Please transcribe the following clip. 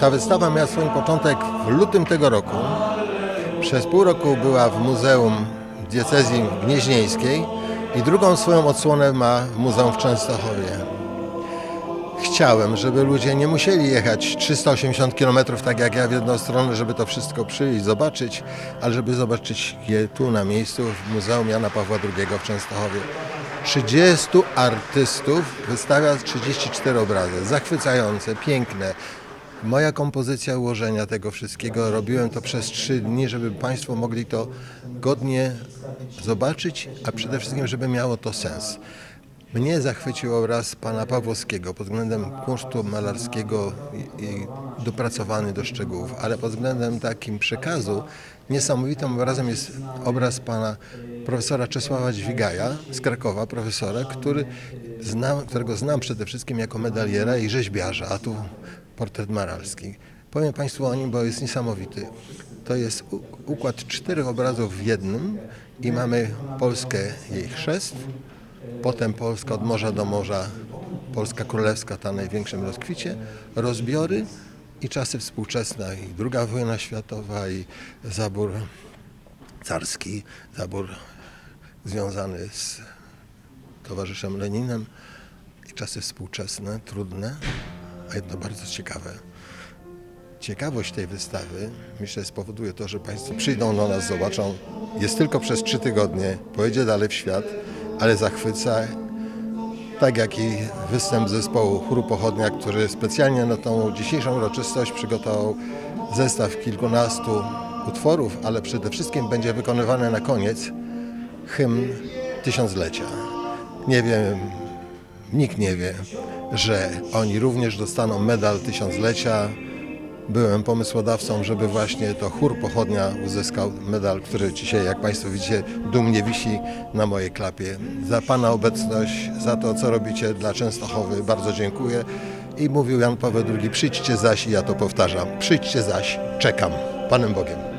Ta wystawa miała swój początek w lutym tego roku. Przez pół roku była w Muzeum Diecezji Gnieźnieńskiej i drugą swoją odsłonę ma w Muzeum w Częstochowie. Chciałem, żeby ludzie nie musieli jechać 380 km tak jak ja w jedną stronę, żeby to wszystko przyjść, zobaczyć, ale żeby zobaczyć je tu na miejscu w Muzeum Jana Pawła II w Częstochowie. 30 artystów wystawia 34 obrazy, zachwycające, piękne. Moja kompozycja ułożenia tego wszystkiego, robiłem to przez trzy dni, żeby Państwo mogli to godnie zobaczyć, a przede wszystkim, żeby miało to sens. Mnie zachwycił obraz pana Pawłowskiego pod względem kunsztu malarskiego i, i dopracowany do szczegółów, ale pod względem takim przekazu niesamowitym obrazem jest obraz pana profesora Czesława Dźwigaja z Krakowa, profesora, który znam, którego znam przede wszystkim jako medaliera i rzeźbiarza, a tu portret malarski. Powiem Państwu o nim, bo jest niesamowity. To jest układ czterech obrazów w jednym i mamy Polskę, jej chrzest, Potem Polska od morza do morza, Polska Królewska, ta największym rozkwicie, rozbiory i czasy współczesne, i druga wojna światowa, i zabór carski, zabór związany z towarzyszem Leninem, i czasy współczesne, trudne, a jedno bardzo ciekawe. Ciekawość tej wystawy, myślę, spowoduje to, że Państwo przyjdą do nas, zobaczą. Jest tylko przez trzy tygodnie, pojedzie dalej w świat, ale zachwyca, tak jak i występ zespołu Chóru Pochodnia, który specjalnie na tą dzisiejszą uroczystość przygotował zestaw kilkunastu utworów, ale przede wszystkim będzie wykonywany na koniec hymn tysiąclecia. Nie wiem, nikt nie wie, że oni również dostaną medal tysiąclecia. Byłem pomysłodawcą, żeby właśnie to chór pochodnia uzyskał medal, który dzisiaj, jak Państwo widzicie, dumnie wisi na mojej klapie. Za Pana obecność, za to, co robicie dla Częstochowy, bardzo dziękuję. I mówił Jan Paweł II, przyjdźcie zaś, i ja to powtarzam, przyjdźcie zaś, czekam. Panem Bogiem.